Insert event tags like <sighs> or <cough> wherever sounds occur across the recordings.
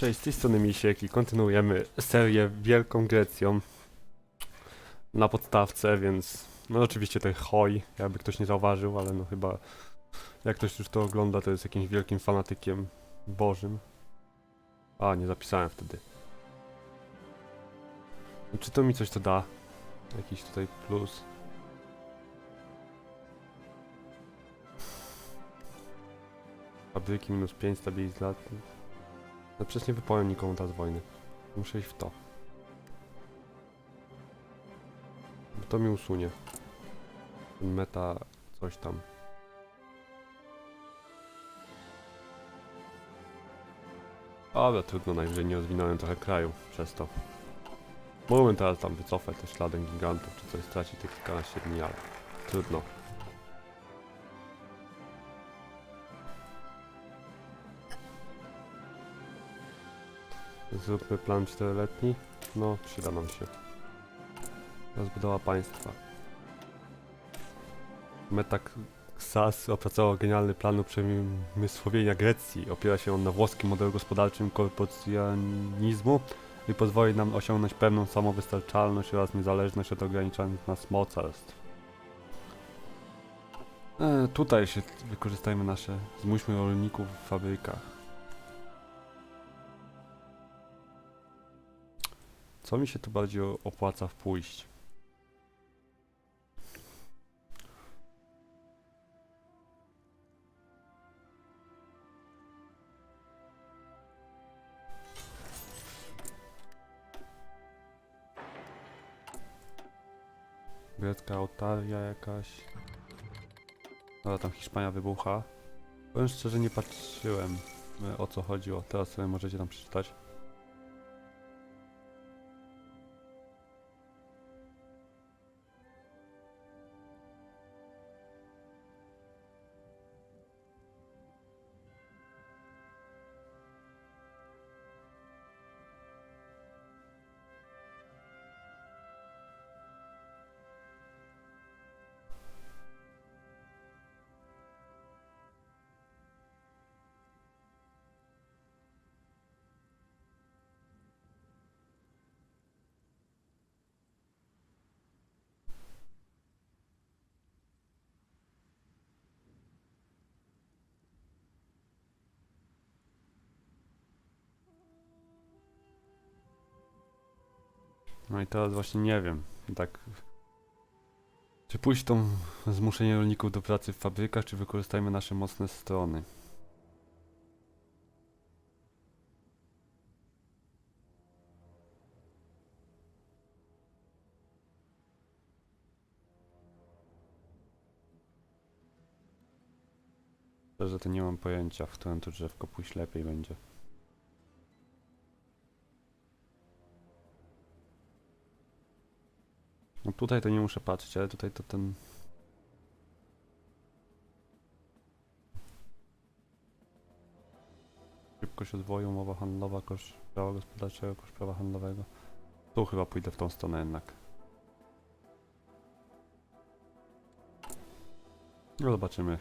Cześć, z tej strony Misiek i kontynuujemy serię Wielką Grecją na podstawce, więc no oczywiście to hoj, jakby ktoś nie zauważył, ale no chyba jak ktoś już to ogląda, to jest jakimś wielkim fanatykiem bożym. A, nie zapisałem wtedy. No, Czy to mi coś to da? Jakiś tutaj plus. Fabryki minus 5 stabilizacji. No przecież nie wypowiem nikomu teraz wojny. Muszę iść w to. To mi usunie. Meta coś tam. Ale trudno, najwyżej nie rozwinąłem trochę kraju przez to. Mógłbym teraz tam wycofać te śladem gigantów, czy coś stracić te kilkanaście dni, ale trudno. Zróbmy plan czteroletni. No, przyda nam się. Rozbudowa państwa. Metaxas opracował genialny plan uprzemysłowienia Grecji. Opiera się on na włoskim modelu gospodarczym korporacjonizmu i pozwoli nam osiągnąć pewną samowystarczalność oraz niezależność od ograniczanych nas mocarstw. E, tutaj się wykorzystajmy nasze, zmuśmy rolników w fabrykach. Co mi się tu bardziej opłaca wpójść? Grecka otaria jakaś. Ale tam Hiszpania wybucha. Powiem szczerze, nie patrzyłem e, o co chodziło. Teraz sobie możecie tam przeczytać. No i teraz właśnie nie wiem. Tak. Czy pójść tą zmuszenie rolników do pracy w fabrykach, czy wykorzystajmy nasze mocne strony? Szczerze to nie mam pojęcia, w którym to drzewko pójść lepiej będzie. No tutaj to nie muszę patrzeć, ale tutaj to ten... Szybkość rozwoju, umowa handlowa, koszt prawa gospodarczego, koszt prawa handlowego. Tu chyba pójdę w tą stronę jednak. No zobaczymy,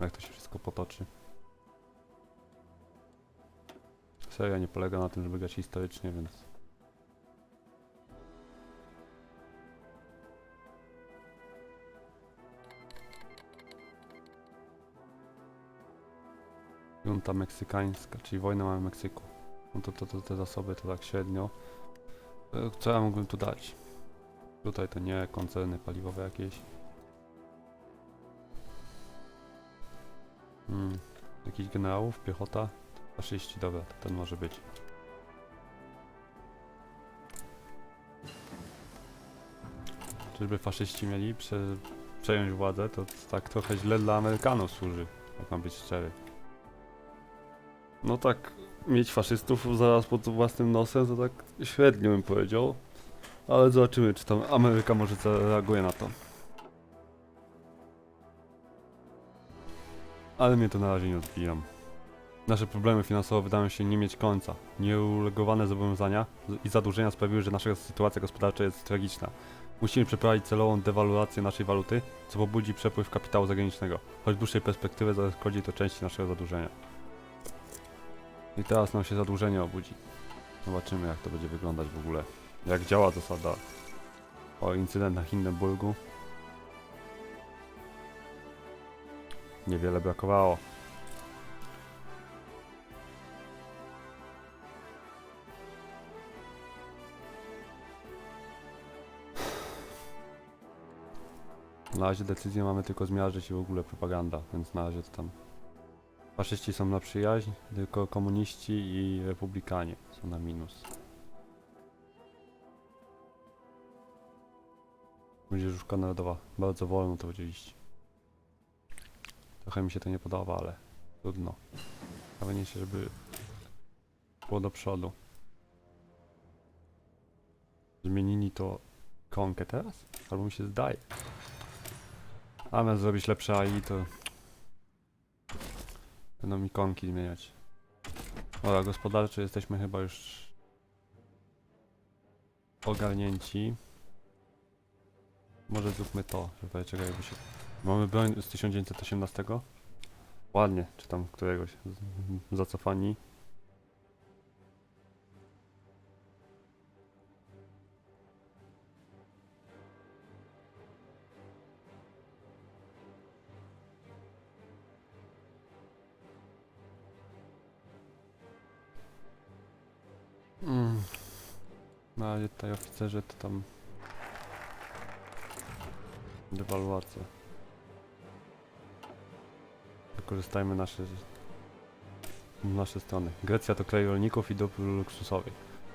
jak to się wszystko potoczy. Seria nie polega na tym, żeby grać historycznie, więc... Junta meksykańska, czyli wojna mamy w Meksyku. No to, to, to te zasoby to tak średnio. E, Co ja mógłbym tu dać? Tutaj to nie, koncerny paliwowe jakieś. Hmm. Jakiś generałów, piechota? Faszyści, dobra, to ten może być. Czyżby faszyści mieli prze, przejąć władzę, to tak trochę źle dla Amerykanów służy, jak mam być szczery. No tak, mieć faszystów zaraz pod własnym nosem, to tak średnio bym powiedział. Ale zobaczymy, czy tam Ameryka może zareaguje na to. Ale mnie to na razie nie odbijam. Nasze problemy finansowe wydają się nie mieć końca. Nieuregulowane zobowiązania i zadłużenia sprawiły, że nasza sytuacja gospodarcza jest tragiczna. Musimy przeprowadzić celową dewaluację naszej waluty, co pobudzi przepływ kapitału zagranicznego, choć w dłuższej perspektywie zaszkodzi to części naszego zadłużenia. I teraz nam się zadłużenie obudzi. Zobaczymy jak to będzie wyglądać w ogóle. Jak działa zasada o incydent na Hindenburgu. Niewiele brakowało. <sighs> Na razie decyzję mamy tylko zmiażdżyć i w ogóle propaganda, więc na razie to tam Faszyści są na przyjaźń, tylko komuniści i republikanie są na minus. Młodzieżówka narodowa. Bardzo wolno to będzie iść. Trochę mi się to nie podoba, ale trudno. Najważniejsze, żeby było do przodu. Zmienili to konkę teraz? Albo mi się zdaje. A zamiast zrobić lepsze AI, to Będą ikonki zmieniać. Dobra, gospodarczy jesteśmy chyba już ogarnięci. Może zróbmy to, żeby czekaj, jakby się... Mamy broń z 1918? Ładnie, czy tam któregoś. Zacofani. Mm. No ale tutaj oficerze to tam... Dewaluacja. Wykorzystajmy nasze... Nasze strony. Grecja to kraj rolników i dóbr luksusowych.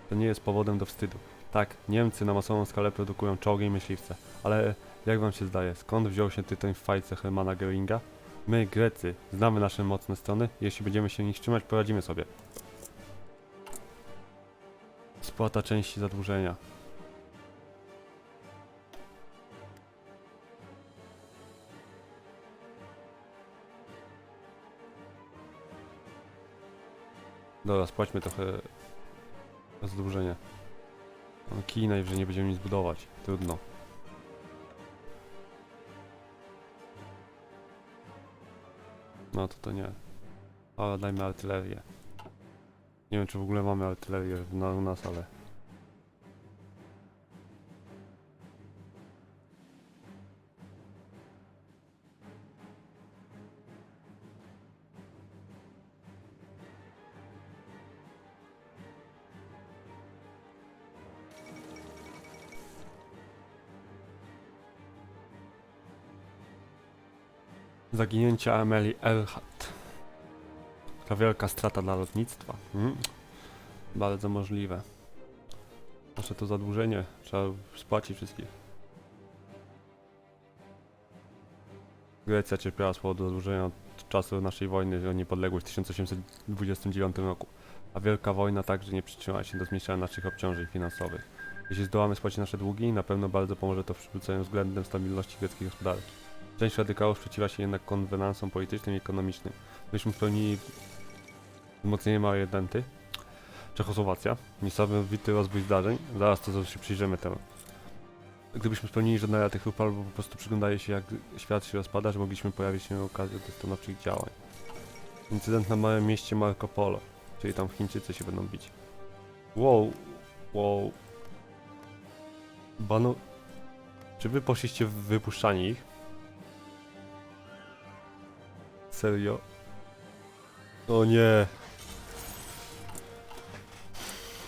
To nie jest powodem do wstydu. Tak, Niemcy na masową skalę produkują czołgi i myśliwce. Ale jak wam się zdaje, skąd wziął się tytoń w fajce Hermana Göringa? My, Grecy, znamy nasze mocne strony. Jeśli będziemy się nich trzymać, poradzimy sobie. Spłata części zadłużenia. Dobra, spłaćmy trochę zadłużenie. No, kij najwyżej nie będziemy nic budować. Trudno. No to to nie. Ale dajmy artylerię. Nie wiem czy w ogóle mamy artylerię na, u nas, ale... Zaginięcie Amelie Earhart. Taka wielka strata dla lotnictwa. Mm. Bardzo możliwe. Nasze to zadłużenie. Trzeba spłacić wszystkich. Grecja cierpiała z powodu zadłużenia od czasu naszej wojny o niepodległość w 1829 roku. A wielka wojna także nie przyczyniła się do zmniejszenia naszych obciążeń finansowych. Jeśli zdołamy spłacić nasze długi, na pewno bardzo pomoże to w przywróceniu względem stabilności greckiej gospodarki. Część radykałów sprzeciwia się jednak konwenansom politycznym i ekonomicznym. Gdybyśmy spełnili wzmocnienie małej denty, Czechosłowacja, niesamowity rozwój zdarzeń, zaraz to się przyjrzymy temu. Gdybyśmy spełnili z tych ruch, albo po prostu przyglądaje się jak świat się rozpada, że mogliśmy pojawić się okazję do stanowczych działań. Incydent na małym mieście Marco Polo, czyli tam Chińczycy się będą bić. Wow, wow. Bano... Czy wy poszliście w wypuszczanie ich? Serio? O nie.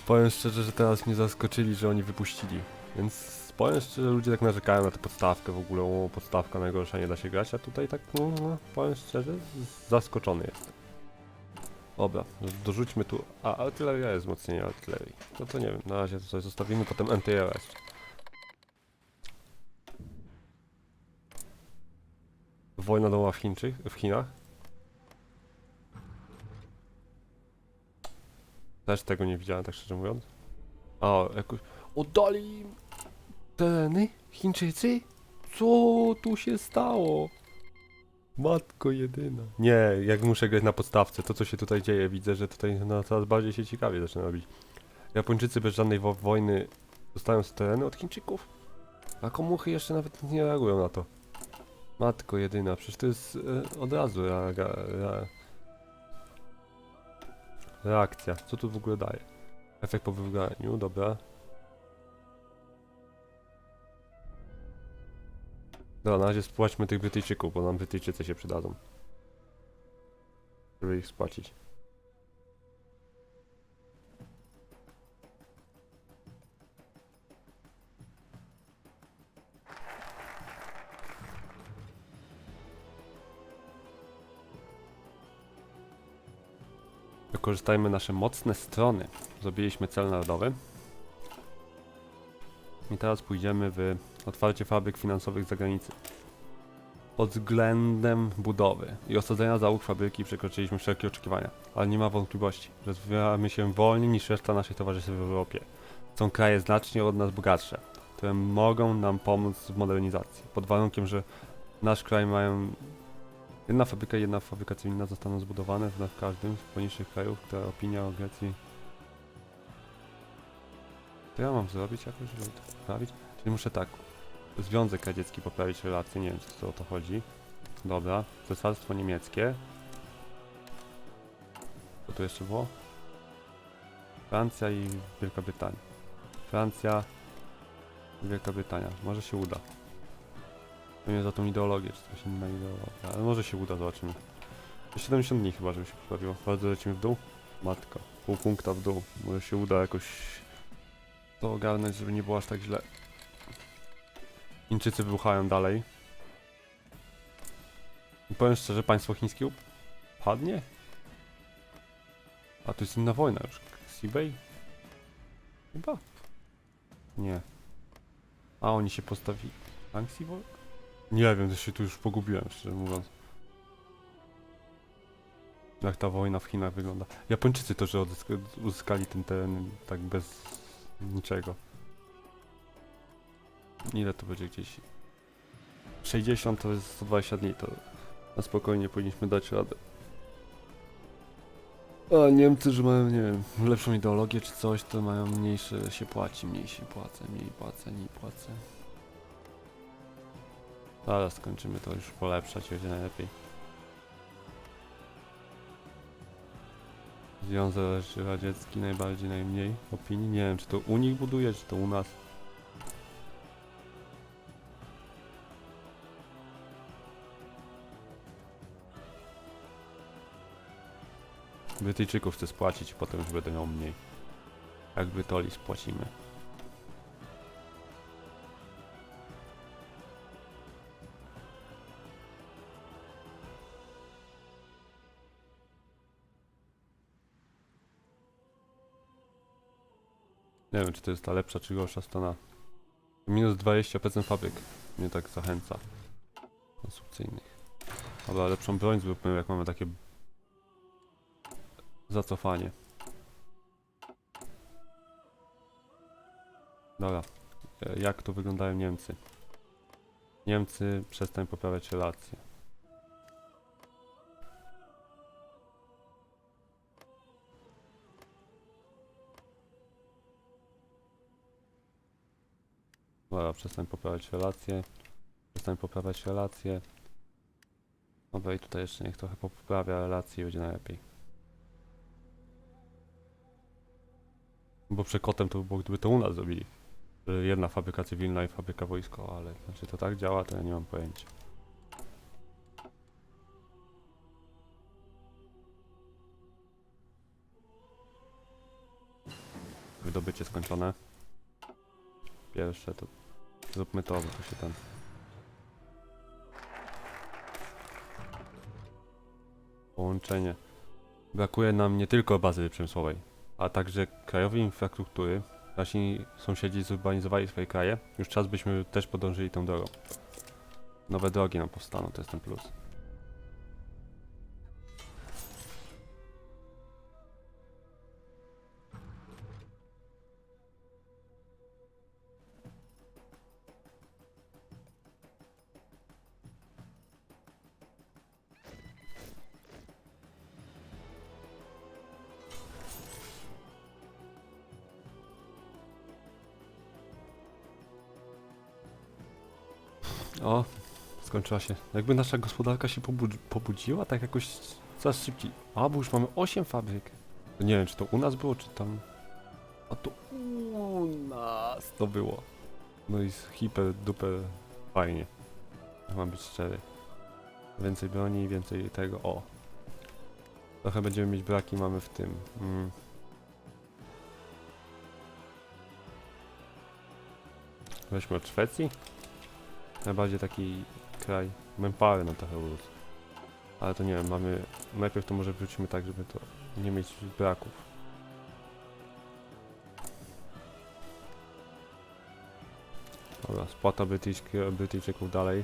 Powiem szczerze, że teraz mnie zaskoczyli, że oni wypuścili. Więc powiem szczerze, ludzie tak narzekają na tę podstawkę w ogóle. O, podstawka najgorsza, nie da się grać, a tutaj tak, no, no powiem szczerze, zaskoczony jestem. Dobra, dorzućmy tu. A, artyleria jest wzmocnienie artylerii. No to nie wiem, na razie sobie zostawimy, potem NTRS. Wojna domowa w, w Chinach. Też tego nie widziałem, tak szczerze mówiąc. A, jakoś... Oddali tereny? Chińczycy? Co tu się stało? Matko jedyna. Nie, jak muszę grać na podstawce, to co się tutaj dzieje, widzę, że tutaj no, coraz bardziej się ciekawie zaczyna robić. Japończycy bez żadnej wo wojny dostają z tereny od Chińczyków. A komuchy jeszcze nawet nie reagują na to. Matko jedyna, przecież to jest e, od razu ra, ra, ra, Reakcja. Co tu w ogóle daje? Efekt po wygraniu, dobra. Dobra, na razie spłaćmy tych Brytyjczyków, bo nam Brytyjczycy się przydadzą. Żeby ich spłacić. Wykorzystajmy nasze mocne strony. Zrobiliśmy cel narodowy. I teraz pójdziemy w otwarcie fabryk finansowych za granicą. Pod względem budowy i osadzenia załóg fabryki przekroczyliśmy wszelkie oczekiwania, ale nie ma wątpliwości, że rozwijamy się wolniej niż reszta naszych towarzyszy w Europie. Są kraje znacznie od nas bogatsze, które mogą nam pomóc w modernizacji, pod warunkiem, że nasz kraj mają Jedna fabryka i jedna fabryka cywilna zostaną zbudowane w każdym z poniższych krajów, która opinia o Grecji. To ja mam zrobić jakoś, żeby to poprawić? Czyli muszę tak. Związek Radziecki poprawić relacje, nie wiem co o to chodzi. Dobra, Cesarstwo Niemieckie. Co tu jeszcze było? Francja i Wielka Brytania. Francja Wielka Brytania. Może się uda. Pewnie za tą ideologię, czy coś inna ideologia, ale może się uda, zobaczymy. To 70 dni chyba, żeby się poprawiło. Bardzo lecimy w dół? Matka. Pół punkta w dół. Może się uda jakoś to ogarnąć, żeby nie było aż tak źle. Chińczycy wybuchają dalej. I powiem szczerze, państwo chińskie padnie? A to jest inna wojna już. Sibej? Chyba? Nie. A oni się postawili. Anxiwo? Nie wiem, to się tu już pogubiłem, szczerze mówiąc. Jak ta wojna w Chinach wygląda. Japończycy to, że uzyskali ten teren tak bez niczego. Ile to będzie gdzieś? 60 to jest 120 dni, to na spokojnie powinniśmy dać radę. A Niemcy, że mają, nie wiem, lepszą ideologię czy coś, to mają mniejsze się płaci, mniej się płacę, mniej płacę, mniej płacę. Zaraz skończymy to już polepszać, będzie najlepiej. Związek Radziecki najbardziej, najmniej opinii. Nie wiem, czy to u nich buduje, czy to u nas. Brytyjczyków chcę spłacić, potem już będę miał mniej. Jak Brytoli spłacimy. Nie wiem, czy to jest ta lepsza, czy gorsza strona. Minus 20% fabryk mnie tak zachęca. Konstrukcyjnych. Dobra, lepszą broń zróbmy, jak mamy takie zacofanie. Dobra. E, Jak tu wyglądają Niemcy? Niemcy przestań poprawiać relacje. Przestań poprawiać relacje. Przestań poprawiać relacje. Dobra, i tutaj jeszcze niech trochę poprawia relacje i będzie najlepiej. Bo przekotem to by było, gdyby to u nas zrobili. Jedna fabryka cywilna i fabryka wojskowa, ale czy to tak działa, to ja nie mam pojęcia. Wydobycie skończone. Pierwsze to zróbmy to, bo to się ten. Połączenie. Brakuje nam nie tylko bazy przemysłowej, a także krajowej infrastruktury. Nasi sąsiedzi zurbanizowali swoje kraje. Już czas byśmy też podążyli tą drogą. Nowe drogi nam powstaną, to jest ten plus. Się. Jakby nasza gospodarka się pobudzi- pobudziła, tak jakoś coraz szybciej. A, bo już mamy 8 fabryk. Nie wiem, czy to u nas było, czy tam... A to u nas to było. No i hiper duper fajnie. Mam być szczery. Więcej broni, więcej tego, o. Trochę będziemy mieć braki, mamy w tym. Mm. Weźmy od Szwecji. Najbardziej taki kraj. Manpower nam trochę urósł. Ale to nie wiem, mamy... Najpierw to może wrócimy tak, żeby to nie mieć braków. Dobra, spłata Brytyjczyków dalej.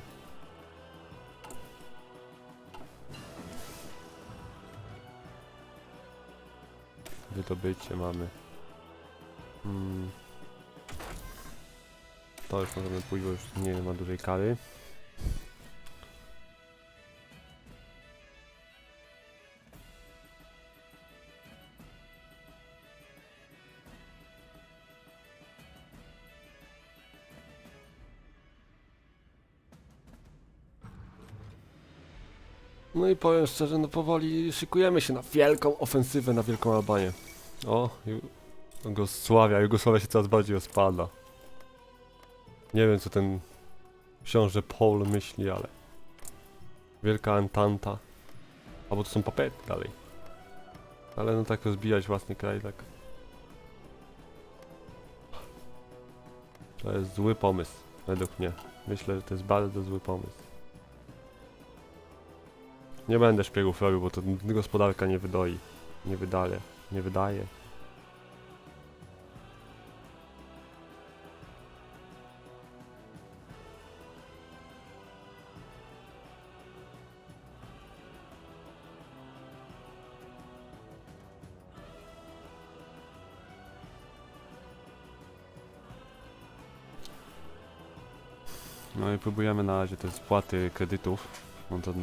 Wydobycie mamy. Mm. To już możemy pójść, bo już nie ma dużej kary. I powiem szczerze, no powoli szykujemy się na wielką ofensywę na Wielką Albanię. O, Ju- Jugosławia, Jugosławia się coraz bardziej rozpada. Nie wiem co ten książę Paul myśli, ale... Wielka Antanta. Albo to są papety dalej. Ale no tak rozbijać własny kraj, tak... To jest zły pomysł, według mnie. Myślę, że to jest bardzo zły pomysł. Nie będę szpiegów robił, bo to gospodarka nie wydoi. Nie wydaje. Nie wydaje. No i próbujemy na razie te spłaty kredytów. No to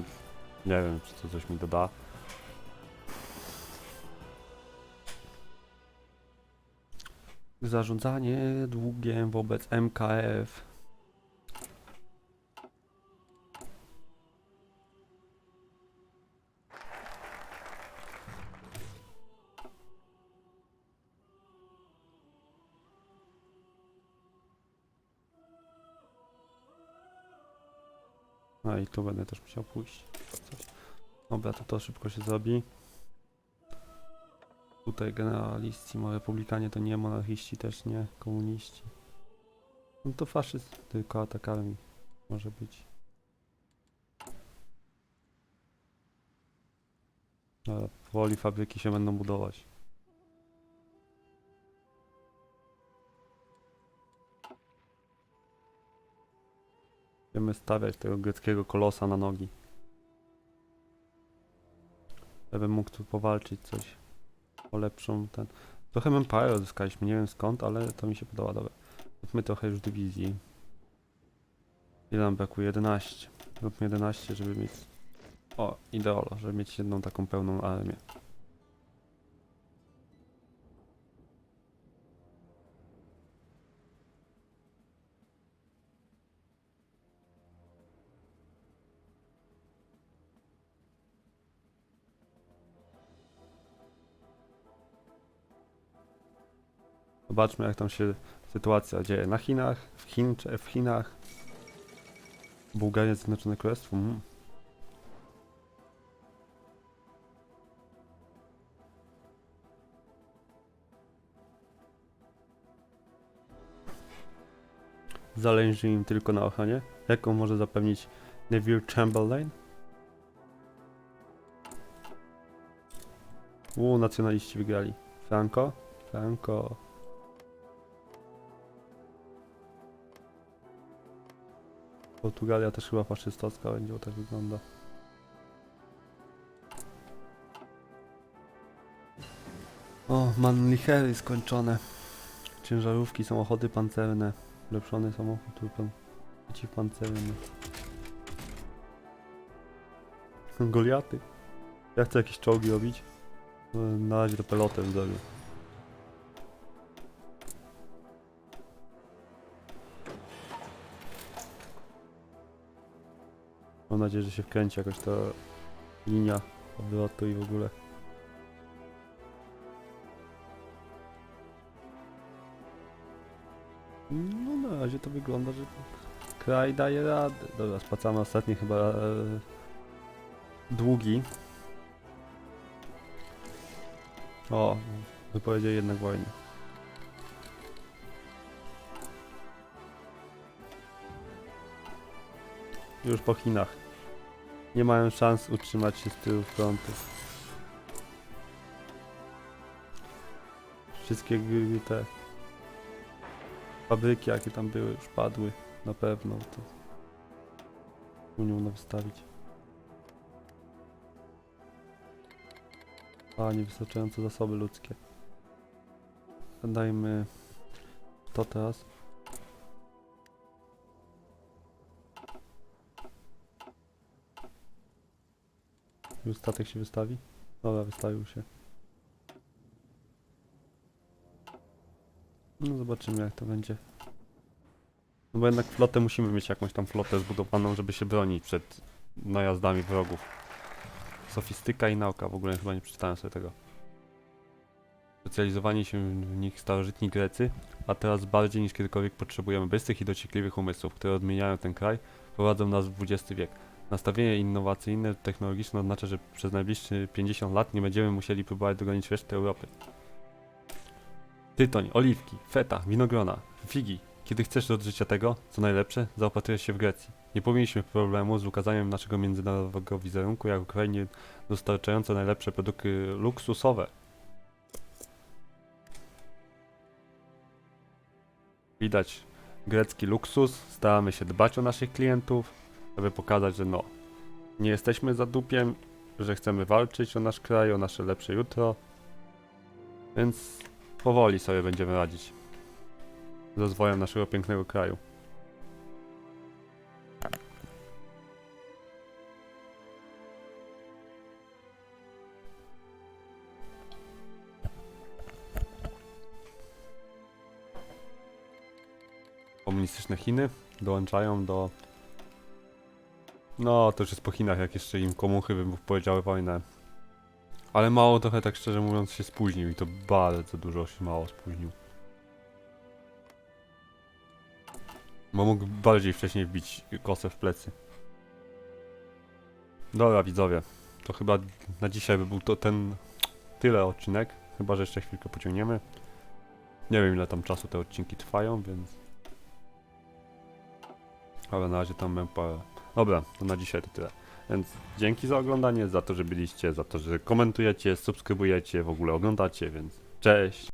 nie wiem, czy to coś mi doda. Zarządzanie długiem wobec MKF. Tu będę też musiał pójść. Dobra, to to szybko się zrobi. Tutaj generaliści, może republikanie to nie, monarchiści też nie, komuniści. No to faszyzm, tylko atak armii może być. Powoli fabryki się będą budować. Będziemy stawiać tego greckiego kolosa na nogi. Żebym mógł tu powalczyć coś o lepszą ten... Trochę Empire odzyskaliśmy, nie wiem skąd, ale to mi się podoba, dobra. Zróbmy trochę już dywizji. Ile nam brakuje? 11. Zróbmy 11, żeby mieć... O, ideolo, żeby mieć jedną taką pełną armię. Zobaczmy jak tam się sytuacja dzieje na Chinach, w, Chin, w Chinach. Bułgaria, Zjednoczone Królestwo. Mm. Zależy im tylko na ochronie. Jaką może zapewnić Neville Chamberlain? U, nacjonaliści wygrali. Franco? Franco. Portugalia też chyba faszystowska będzie, bo tak wygląda. O, manlichery skończone. Ciężarówki, samochody pancerne. Ulepszony samochód, tylko przeciwpancerny. Goliaty. Ja chcę jakieś czołgi robić. Na razie to pelotem zrobię. Mam nadzieję, że się wkręci jakoś ta linia odlotu i w ogóle. No na razie to wygląda, że kraj daje radę. Dobra, spłacamy ostatnie chyba e, długi. O, wypowiedzieli jednak wojnę. Już po Chinach. Nie mają szans utrzymać się z tyłu frontu. Wszystkie te fabryki, jakie tam były, już padły. Na pewno. To Unią wystawić. A, niewystarczające zasoby ludzkie. Dajmy to teraz. Już statek się wystawi? Dobra, wystawił się. No zobaczymy jak to będzie. No bo jednak flotę musimy mieć jakąś tam flotę zbudowaną, żeby się bronić przed najazdami wrogów. Sofistyka i nauka, w ogóle chyba nie przeczytałem sobie tego. Specjalizowani się w nich starożytni Grecy, a teraz bardziej niż kiedykolwiek potrzebujemy bystrych i dociekliwych umysłów, które odmieniają ten kraj, prowadzą nas w XX wiek. Nastawienie innowacyjne, technologiczne oznacza, że przez najbliższe 50 lat nie będziemy musieli próbować dogonić reszty Europy. Tytoń, oliwki, feta, winogrona, figi. Kiedy chcesz od tego, co najlepsze, zaopatrujesz się w Grecji. Nie powinniśmy problemu z ukazaniem naszego międzynarodowego wizerunku jako krainie dostarczające najlepsze produkty luksusowe. Widać grecki luksus, staramy się dbać o naszych klientów, aby pokazać, że no, nie jesteśmy za dupiem, że chcemy walczyć o nasz kraj, o nasze lepsze jutro. Więc powoli sobie będziemy radzić z rozwojem naszego pięknego kraju. Komunistyczne Chiny dołączają do. No, to już jest po Chinach, jak jeszcze im komuchy wypowiedziały wojnę. Ale mało trochę, tak szczerze mówiąc, się spóźnił i to bardzo dużo się mało spóźnił. Bo mógł bardziej wcześniej wbić kosę w plecy. Dobra widzowie, to chyba na dzisiaj by był to ten tyle odcinek. Chyba, że jeszcze chwilkę pociągniemy. Nie wiem ile tam czasu te odcinki trwają, więc... Ale na razie tam mam parę. Dobra, to na dzisiaj to tyle. Więc dzięki za oglądanie, za to, że byliście, za to, że komentujecie, subskrybujecie, w ogóle oglądacie, więc cześć!